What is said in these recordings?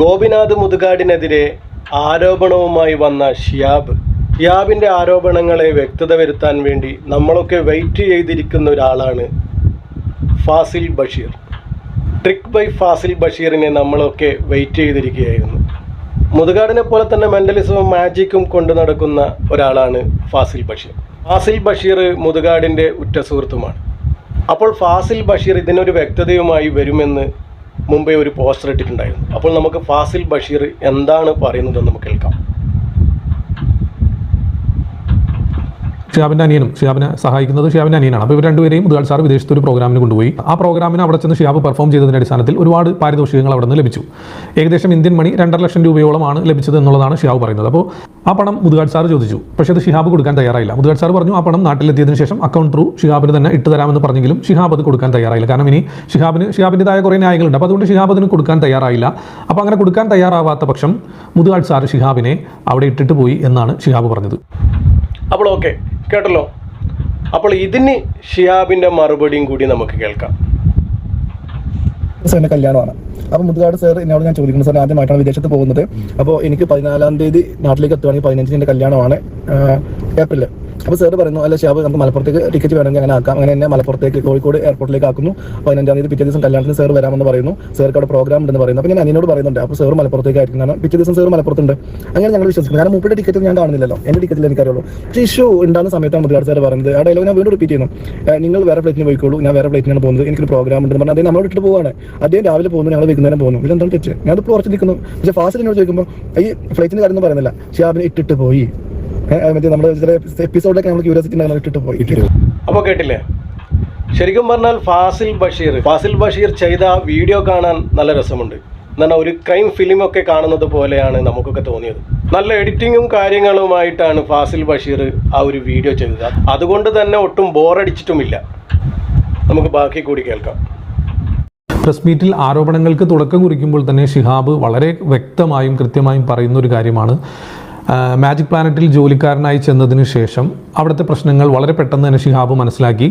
ഗോപിനാഥ് മുതുകാടിനെതിരെ ആരോപണവുമായി വന്ന ഷിയാബ് ഷിയാബിന്റെ ആരോപണങ്ങളെ വ്യക്തത വരുത്താൻ വേണ്ടി നമ്മളൊക്കെ വെയിറ്റ് ചെയ്തിരിക്കുന്ന ഒരാളാണ് ഫാസിൽ ബഷീർ. ട്രിക്ക് ബൈ ഫാസിൽ ബഷീറിനെ നമ്മളൊക്കെ വെയിറ്റ് ചെയ്തിരിക്കുകയായിരുന്നു. മുതുകാടിനെ പോലെ തന്നെ മെന്റലിസവും മാജിക്കും കൊണ്ടു നടക്കുന്ന ഒരാളാണ് ഫാസിൽ ബഷീർ. ഫാസിൽ ബഷീർ മുതുകാടിന്റെ ഉറ്റ സുഹൃത്തുമാണ്. അപ്പോൾ ഫാസിൽ ബഷീർ ഇതിനൊരു വ്യക്തതയുമായി വരുമെന്ന് മുമ്പേ ഒരു പോസ്റ്റർ ഇട്ടിട്ടുണ്ടായിരുന്നു. അപ്പോൾ നമുക്ക് ഫാസിൽ ബഷീർ എന്താണ് പറയുന്നതെന്ന് നമുക്ക് കേൾക്കാം. ഷിയാബിന്റെ അനിയനും ഷിയാബിനെ സഹായിക്കുന്നത് ഷിയാബിന്റെ അനിയനാണ്. അപ്പോൾ ഇവർ രണ്ടുപേരെയും മുതുകാൽ സാർ വിദേശത്ത് ഒരു പ്രോഗ്രാമിന് കൊണ്ടുപോയി. ആ പ്രോഗ്രാമിന് അവിടെ ചെന്ന് ഷിയാബ് പെർഫോം ചെയ്തതിന്റെ അടിസ്ഥാനത്തിൽ ഒരുപാട് പാരിതോഷികങ്ങൾ അവിടെ നിന്ന് ലഭിച്ചു. ഏകദേശം ഇന്ത്യൻ മണി രണ്ടര ലക്ഷം രൂപയോളമാണ് ലഭിച്ചത് എന്നുള്ളതാണ് ഷിയാബ് പറയുന്നത്. അപ്പോൾ ആ പണം മുതുകാൽ സാർ ചോദിച്ചു. പക്ഷേ അത് ഷിഹാബ് കൊടുക്കാൻ തയ്യാറായില്ല. മുതുകാൽ സാർ പറഞ്ഞു ആ പണം നാട്ടിലെത്തിയതിനു ശേഷം അക്കൗണ്ട് ത്രൂ ഷിഹാബിന് തന്നെ ഇട്ട് തരാമെന്ന് പറഞ്ഞെങ്കിലും ഷിഹാബ് അത് കൊടുക്കാൻ തയ്യാറായില്ല. കാരണം ഇനി ഷിഹാബിന് ഷിഹാബിന്റെതായ കുറേ ന്യായങ്ങളുണ്ട്. അപ്പോൾ അതുകൊണ്ട് ഷിഹാബ് അതിന് കൊടുക്കാൻ തയ്യാറായില്ല. അപ്പോൾ അങ്ങനെ കൊടുക്കാൻ തയ്യാറാവാത്ത പക്ഷം മുതുകാട് സാർ ഷിഹാബിനെ അവിടെ ഇട്ടിട്ട് പോയി എന്നാണ് ഷിഹാബ് പറഞ്ഞത്. അപ്പോൾ ഓക്കെ കേട്ടല്ലോ. അപ്പോൾ ഇതിന് ഷിയാബിന്റെ മറുപടിയും കൂടി നമുക്ക് കേൾക്കാം. സാറിന്റെ കല്യാണമാണ്. അപ്പോൾ മുതുകാട് സാർ എന്നോട് ഞാൻ ചോദിക്കുന്നത് സാർ ആദ്യമായിട്ടാണ് വിദേശത്ത് പോകുന്നത്. അപ്പോൾ എനിക്ക് പതിനാലാം തീയതി നാട്ടിലേക്ക് എത്തുകയാണെങ്കിൽ പതിനഞ്ചിന് എന്റെ കല്യാണമാണ് ഏപ്രിൽ അപ്പോൾ സാർ പറയുന്നു അല്ല ഷാബ് നമുക്ക് മലപ്പുറത്തേക്ക് ടിക്കറ്റ് വേണമെങ്കിൽ അങ്ങനെ ആക്കാം. അങ്ങനെ തന്നെ മലപ്പുറത്തേക്ക് കോഴിക്കോട് എയർപോർട്ടിലേക്ക് ആക്കുന്നു. പതിനഞ്ചാം തീയതി പിറ്റേ ദിവസം കല്യാണത്തിന് സാർ വരാമെന്ന് പറയുന്നു. സാർക്ക് അവിടെ പ്രോഗ്രാം ഉണ്ടെന്ന് പറയുന്നു. അപ്പോൾ ഞാൻ അനിയനോട് പറയുന്നുണ്ട് അപ്പോൾ സാർ മലപ്പുറത്തേക്ക് ആയിരിക്കും കാരണം പിറ്റേ ദിവസം സാർ മലപ്പുറത്തുണ്ട്. അങ്ങനെ ഞങ്ങൾ വിശ്വസിക്കുന്നു. കാരണം മൂപ്പയുടെ ടിക്കറ്റ് ഞാൻ കാണുന്നില്ലല്ലോ. എന്റെ ടിക്കറ്റിൽ എനിക്കറിയുള്ളൂ. പക്ഷേ ഇഷ്യൂ ഉണ്ടാകുന്ന സമയത്താണ് മുതലാട് സാർ ആ ഡയലോഗ് ഞാൻ വീണ്ടും റിപ്പീറ്റ് ചെയ്യുന്നു. നിങ്ങൾ വേറെ ഫ്ലൈറ്റിന് പോയിക്കോളൂ. ഞാൻ വേറെ ഫ്ലൈറ്റിനാണ് പോകുന്നത്. എനിക്കൊരു പ്രോഗ്രാം ഉണ്ടെന്ന് പറഞ്ഞാൽ അദ്ദേഹം നമ്മളോട് ഇട്ടിട്ട് പോവാണ് അദ്ദേഹം രാവിലെ പോകുന്നു ഞങ്ങൾ വൈകുന്നേരം പോകുന്നു. ഇതെന്താണ് തെറ്റ്? ഞാൻ ഇപ്പോൾ ഉറച്ചു നിൽക്കുന്നു. പക്ഷേ ഫാസ്റ്റ് എന്നോട് ചോദിക്കുമ്പോൾ ഈ ഫ്ലൈറ്റിന് കാര്യം പറയുന്നില്ല. ഷിയാബിനെ ഇട്ടിട്ട് പോയി. മറ്റേ നമ്മുടെ ചില എപ്പിസോഡിലൊക്കെ നമ്മൾ ക്യൂരിയോസിറ്റി ഉണ്ടാകുന്ന ഇട്ടിട്ട് പോയി. അപ്പോൾ കേട്ടില്ലേ? ശരിക്കും പറഞ്ഞാൽ ഫാസിൽ ബഷീർ ഫാസിൽ ബഷീർ ചെയ്ത ആ വീഡിയോ കാണാൻ നല്ല രസമുണ്ട്. എന്നാൽ ഒരു ക്രൈം ഫിലിം ഒക്കെ കാണുന്നത് പോലെയാണ് നമുക്കൊക്കെ തോന്നിയത്. നല്ല എഡിറ്റിങ്ങും കാര്യങ്ങളുമായിട്ടാണ് ഫാസിൽ ബഷീർ ആ ഒരു വീഡിയോ ചെയ്തത്. അതുകൊണ്ട് തന്നെ ഒട്ടും ബോറടിച്ചിട്ടുമില്ല. നമുക്ക് ബാക്കി കൂടി കേൾക്കാം. പ്രസ് മീറ്റിൽ ആരോപണങ്ങൾക്ക് തുടക്കം കുറിക്കുമ്പോൾ തന്നെ ഷിഹാബ് വളരെ വ്യക്തമായും കൃത്യമായും പറയുന്ന ഒരു കാര്യമാണ്. മാജിക് പ്ലാനറ്റിൽ ജോലിക്കാരനായി ചെന്നതിന് ശേഷം അവിടുത്തെ പ്രശ്നങ്ങൾ വളരെ പെട്ടെന്ന് തന്നെ ഷിഹാബ് മനസ്സിലാക്കി.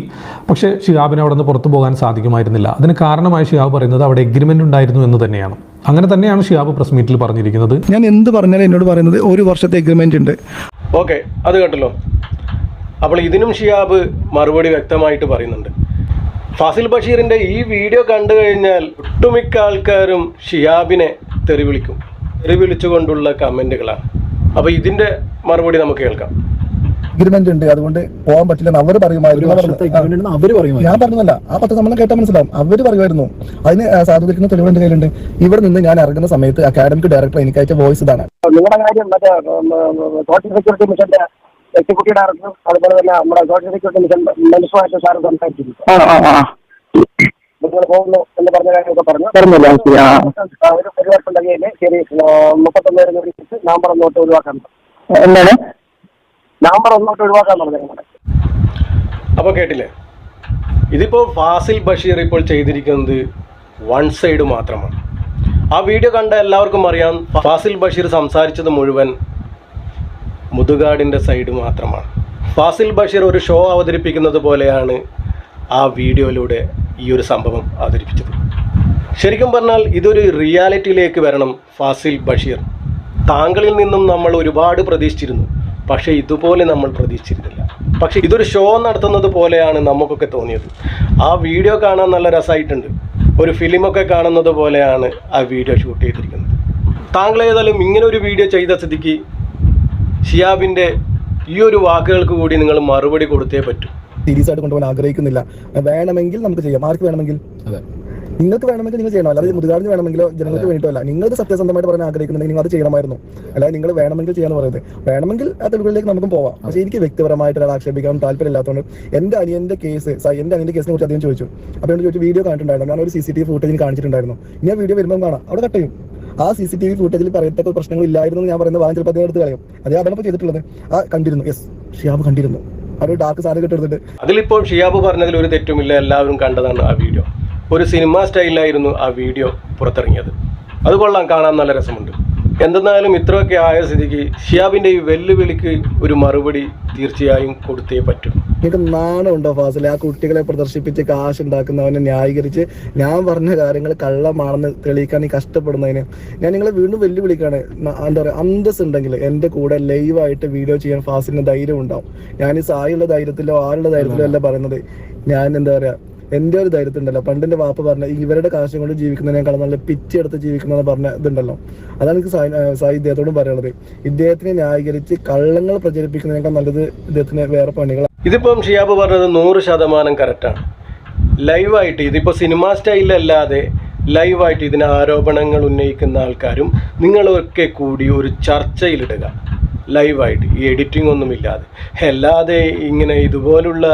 പക്ഷേ ഷിഹാബിന് അവിടെ നിന്ന് പുറത്തു പോകാൻ സാധിക്കുമായിരുന്നില്ല. അതിന് കാരണമായി ഷിഹാബ് പറയുന്നത് അവിടെ എഗ്രിമെന്റ് ഉണ്ടായിരുന്നു എന്ന് തന്നെയാണ്. അങ്ങനെ തന്നെയാണ് ഷിഹാബ് പ്രസ് മീറ്റിൽ പറഞ്ഞിരിക്കുന്നത്. ഞാൻ എന്ത് പറഞ്ഞാലും എന്നോട് പറയുന്നത് ഒരു വർഷത്തെ എഗ്രിമെന്റ് ഉണ്ട്. ഓക്കെ അത് കേട്ടല്ലോ അപ്പോൾ ഇതിനും ഷിയാബ് മറുപടി വ്യക്തമായിട്ട് പറയുന്നുണ്ട്. ഫാസിൽ ബഷീറിന്റെ ഈ വീഡിയോ കണ്ടു കഴിഞ്ഞാൽ ഒട്ടുമിക്ക ആൾക്കാരും ഷിയാബിനെ തെറി വിളിക്കും തെറി വിളിച്ചുകൊണ്ടുള്ള കമന്റുകളാണ് അപ്പോൾ ഇതിന്റെ മറുപടി നമുക്ക് കേൾക്കാം. അഗ്രിമെന്റ് ഉണ്ട്. അതുകൊണ്ട് പോകാൻ പറ്റില്ല അവർ പറയുമായിരുന്നു. അവർ പറയുമായിരുന്നു. ഞാൻ പറഞ്ഞതല്ല. ആ പത്ത് സമ്മേളനം കേട്ടാൽ മനസ്സിലാവും. അവർ പറയുമായിരുന്നു. അതിന് സാധൂകരിക്കുന്ന തെളിവ് എന്റെ കയ്യിലുണ്ട്. ഇവിടെ നിന്ന് ഞാൻ ഇറങ്ങുന്ന സമയത്ത് അക്കാഡമിക് ഡയറക്ടർ എനിക്ക് അയച്ച വോയിസ് ഇതാണ് നിങ്ങളുടെ കാര്യം മറ്റേ സോഷ്യൽ സെക്യൂരിറ്റി മിഷന്റെ എക്സിക്യൂട്ടീവ് ഡയറക്ടർ അതുപോലെ തന്നെ നമ്മുടെ സോഷ്യൽ സെക്യൂരിറ്റി മിഷൻ മനസ്സുമായിട്ട് സാറ് സംസാരിച്ചിരുന്നു നിങ്ങൾ പോകുന്നു എന്ന് പറഞ്ഞ കാര്യമൊക്കെ പറഞ്ഞു. ആ, ഒരു പരിവർത്തനം ഉണ്ടെങ്കിൽ ശരി മുപ്പത്തൊന്ന് വരെ നിർമ്മിച്ച് നവംബർ ഒന്നോട്ട് ഒഴിവാക്കാൻ എന്താണ്? നവംബർ ഒന്നോട്ട് ഒഴിവാക്കാൻ പറഞ്ഞു അപ്പോൾ കേട്ടില്ലേ? ഇതിപ്പോ ഫാസിൽ ബഷീർ ഇപ്പോൾ ചെയ്തിരിക്കുന്നത് വൺ സൈഡ് മാത്രമാണ്. ആ വീഡിയോ കണ്ട എല്ലാവർക്കും അറിയാം ഫാസിൽ ബഷീർ സംസാരിച്ചത് മുഴുവൻ മുതുകാടിന്റെ സൈഡ് മാത്രമാണ്. ഫാസിൽ ബഷീർ ഒരു ഷോ അവതരിപ്പിക്കുന്നത് പോലെയാണ് ആ വീഡിയോയിലൂടെ ഈ ഒരു സംഭവം അവതരിപ്പിച്ചത്. ശരിക്കും പറഞ്ഞാൽ ഇതൊരു റിയാലിറ്റിയിലേക്ക് വരണം ഫാസിൽ ബഷീർ. താങ്കളിൽ നിന്നും നമ്മൾ ഒരുപാട് പ്രതീക്ഷിച്ചിരുന്നു. പക്ഷേ ഇതുപോലെ നമ്മൾ പ്രതീക്ഷിച്ചിരുന്നില്ല. പക്ഷേ ഇതൊരു ഷോ നടത്തുന്നത് പോലെയാണ് നമുക്കൊക്കെ തോന്നിയത്. ആ വീഡിയോ കാണാൻ നല്ല രസമായിട്ടുണ്ട്. ഒരു ഫിലിമൊക്കെ കാണുന്നത് പോലെയാണ് ആ വീഡിയോ ഷൂട്ട് ചെയ്തിരിക്കുന്നത്. താങ്കൾ ഏതായാലും ഇങ്ങനെ ഒരു വീഡിയോ ചെയ്ത സ്ഥിതിക്ക് ഷിയാബിന്റെ ഈ ഒരു വാക്കുകൾക്ക് കൂടി നിങ്ങൾ മറുപടി കൊടുത്തേ പറ്റൂ. സീരിയസ് ആയിട്ട് കൊണ്ടുപോകാൻ ആഗ്രഹിക്കുന്നില്ല. വേണമെങ്കിൽ നമുക്ക് ചെയ്യാം. ആർക്ക് വേണമെങ്കിൽ? അതെ. നിങ്ങൾക്ക് വേണമെങ്കിൽ നിങ്ങൾ ചെയ്യണം? അല്ലാതെ മുതുകാടിന് വേണമെങ്കിലോ ജനങ്ങൾക്ക് വേണ്ടിയിട്ടല്ല. നിങ്ങൾക്ക് സത്യസന്ധമായിട്ട് പറയാൻ ആഗ്രഹിക്കുന്നുണ്ടെങ്കിൽ നിങ്ങൾ അത് ചെയ്യണമായിരുന്നു. അല്ലാതെ നിങ്ങൾ വേണമെങ്കിൽ ചെയ്യാന്ന് പറയുന്നത് വേണമെങ്കിൽ ആ തെളിവുകളിലേക്ക് നമുക്ക് പോവാം. പക്ഷേ എനിക്ക് വ്യക്തിപരമായിട്ട് ഒരാൾ ആക്ഷേപിക്കാൻ താല്പര്യമില്ലാത്തതുകൊണ്ട് എന്റെ അനിയന്റെ കേസ് എന്റെ അനിയന്റെ കേസിനെ കുറിച്ച് അദ്ദേഹം ചോദിച്ചു. അപ്പോൾ എന്നോട് ചോദിച്ചു വീഡിയോ കണ്ടിട്ടുണ്ടായിരുന്നു. ഞാൻ ഒരു സി സി ടി വി ഫുട്ടേജിന് കാണിച്ചിട്ടുണ്ടായിരുന്നു. ഞാൻ വീഡിയോ വരുമ്പോൾ കാണാം. അവിടെ കട്ട് ചെയ്യും. ആ സി സി ടി വി ഫുട്ടേജിൽ പറയത്തക്ക പ്രശ്നങ്ങൾ ഇല്ലായിരുന്നു ഞാൻ പറയുന്നത് വാങ്ങിച്ചപ്പോൾ അദ്ദേഹം എടുത്ത് കളയും. അതേ അതാണ് ഇപ്പോൾ ചെയ്തിട്ടുള്ളത്. ആ കണ്ടിരുന്നു. യെസ് ഷിയാബ് കണ്ടിരുന്നു. ഒരു ഡാർക്ക് സാധനം കിട്ടുന്നുണ്ട് അതിലിപ്പോൾ ഷിയാബ് പറഞ്ഞതിൽ ഒരു തെറ്റുമില്ല എല്ലാവരും കണ്ടതാണ് ആ വീഡിയോ ഒരു സിനിമ സ്റ്റൈലായിരുന്നു ആ വീഡിയോ പുറത്തിറങ്ങിയത്. അത് കൊള്ളാം കാണാൻ നല്ല രസമുണ്ട്. എന്തെന്നാലും ഇത്രയൊക്കെ ആയ സ്ഥിതിക്ക് ഷിയാബിന്റെ ഈ വെല്ലുവിളിക്ക് ഒരു മറുപടി തീർച്ചയായും കൊടുത്തേ പറ്റും. നിങ്ങൾക്ക് നാണമുണ്ടോ ഫാസിൽ? ആ കുട്ടികളെ പ്രദർശിപ്പിച്ച് കാശ് ഉണ്ടാക്കുന്നവനെ ന്യായീകരിച്ച് ഞാൻ പറഞ്ഞ കാര്യങ്ങൾ കള്ളമാണെന്ന് തെളിയിക്കാൻ ഈ കഷ്ടപ്പെടുന്നതിന് ഞാൻ നിങ്ങളെ വീണ്ടും വെല്ലുവിളിക്കാണ് എന്താ പറയുക അന്തസ് ഉണ്ടെങ്കിൽ എന്റെ കൂടെ ലൈവായിട്ട് വീഡിയോ ചെയ്യാൻ ഫാസിലിന് ധൈര്യം ഉണ്ടാവും ഞാൻ ഈ സായുള്ള ധൈര്യത്തിലോ ആരുടെ ധൈര്യത്തിലോ അല്ല പറയുന്നത്. ഞാൻ എന്താ പറയാ എന്റെ ഒരു ധൈര്യത്തിണ്ടല്ലോ പണ്ടിന്റെ വാപ്പ പറഞ്ഞ ഇവരുടെ കാശും കൊണ്ട് ജീവിക്കുന്നതിനേക്കാളും നല്ല പിച്ചെടുത്ത് ജീവിക്കുന്നതെന്ന് പറഞ്ഞ ഇതുണ്ടല്ലോ. അതാണ് എനിക്ക് സായി ഇദ്ദേഹത്തോടും പറയുന്നത് ഇദ്ദേഹത്തിനെ ന്യായീകരിച്ച് കള്ളങ്ങൾ പ്രചരിപ്പിക്കുന്നതിനേക്കാൾ നല്ലത് ഇദ്ദേഹത്തിന് വേറെ പണികൾ ഇതിപ്പം ഷിയാബ് പറഞ്ഞത് നൂറ് ശതമാനം കറക്റ്റാണ് ലൈവായിട്ട് ഇതിപ്പോൾ സിനിമാ സ്റ്റൈലല്ലാതെ ലൈവായിട്ട് ഇതിന് ആരോപണങ്ങൾ ഉന്നയിക്കുന്ന ആൾക്കാരും നിങ്ങളൊക്കെ കൂടി ഒരു ചർച്ചയിലിടുക. ലൈവായിട്ട് ഈ എഡിറ്റിംഗ് ഒന്നുമില്ലാതെ. അല്ലാതെ ഇങ്ങനെ ഇതുപോലുള്ള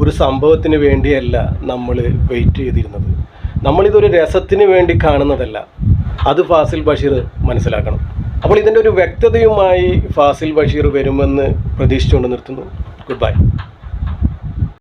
ഒരു സംഭവത്തിന് വേണ്ടിയല്ല നമ്മൾ വെയിറ്റ് ചെയ്തിരുന്നത്. നമ്മളിതൊരു രസത്തിന് വേണ്ടി കാണുന്നതല്ല. അത് ഫാസിൽ ബഷീർ മനസ്സിലാക്കണം. അപ്പോൾ ഇതിന്റെ ഒരു വ്യക്തതയുമായി ഫാസിൽ ബഷീർ വരുമെന്ന് പ്രതീക്ഷിച്ചുകൊണ്ട് നിർത്തുന്നു. Good bye